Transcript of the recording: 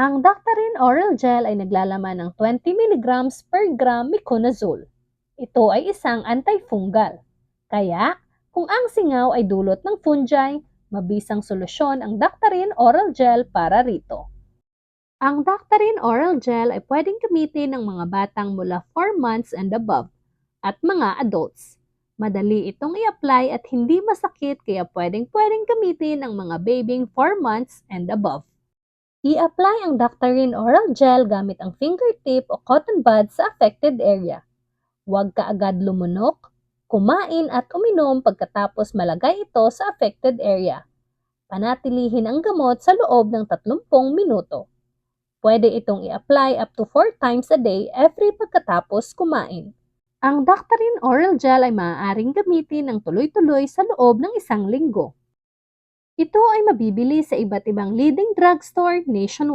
Ang Doctarine Oral Gel ay naglalaman ng 20 mg per gram miconazole. Ito ay isang antifungal. Kaya, kung ang singaw ay dulot ng fungi, mabisang solusyon ang Doctarine Oral Gel para rito. Ang Doctarine Oral Gel ay pwedeng gamitin ng mga batang mula 4 months and above at mga adults. Madali itong i-apply at hindi masakit kaya pwedeng-pwedeng gamitin ng mga babying 4 months and above. I-apply ang Doctarine Oral Gel gamit ang fingertip o cotton bud sa affected area. Huwag kaagad lumunok, kumain at uminom pagkatapos malagay ito sa affected area. Panatilihin ang gamot sa loob ng 30 minuto. Pwede itong i-apply up to 4 times a day every pagkatapos kumain. Ang Doctarine Oral Gel ay maaaring gamitin ng tuloy-tuloy sa loob ng isang linggo. Ito ay mabibili sa iba't ibang leading drugstore nationwide.